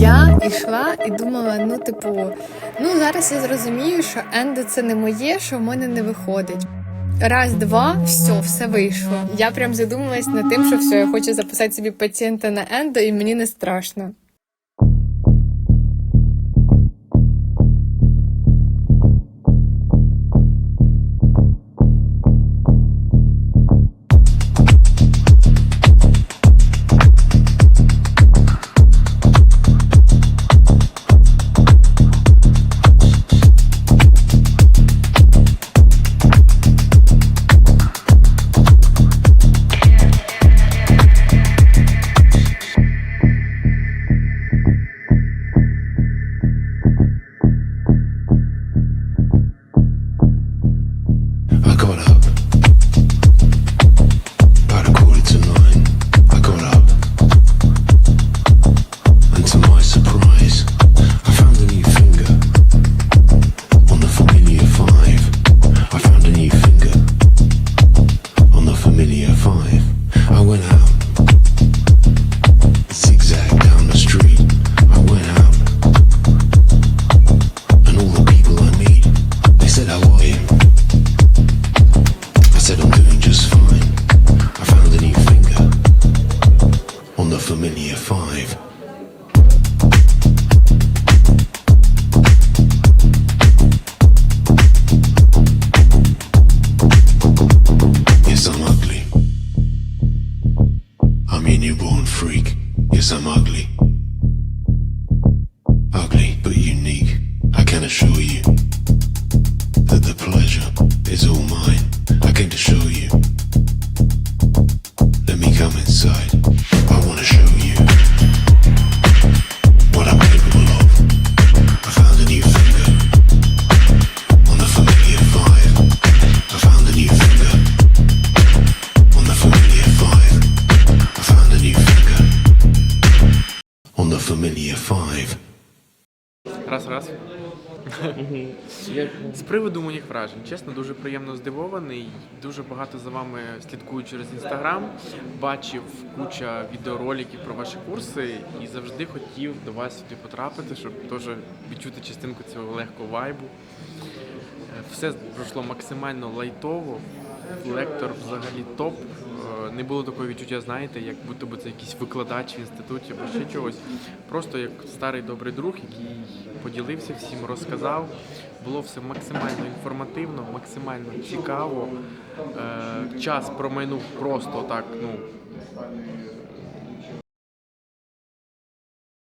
Я йшла і думала, ну, типу, ну зараз я зрозумію, що ендо це не моє, що в мене не виходить. Раз, два, все, все вийшло. Я прям задумалась над тим, що все, я хочу записати собі пацієнта на ендо, і мені не страшно. Yes, I'm ugly. I'm your newborn freak. Yes, I'm ugly. Ugly, but unique. I can assure you that the pleasure is all mine. I came to familiar five. Раз, раз. З приводу моїх вражень, чесно, дуже приємно здивований. Дуже багато за вами слідкую через інстаграм. Бачив куча відеороликів про ваші курси і завжди хотів до вас сюди потрапити, щоб теж відчути частинку цього легкого вайбу. Е, Все пройшло максимально лайтово. Лектор взагалі топ. Е, Не було такого відчуття, знаєте, як будто би це якийсь викладач в інституті або ще чогось. Просто як старий добрий друг, який поділився всім, розказав. Було все максимально інформативно, максимально цікаво. Е, Час промайнув просто так, ну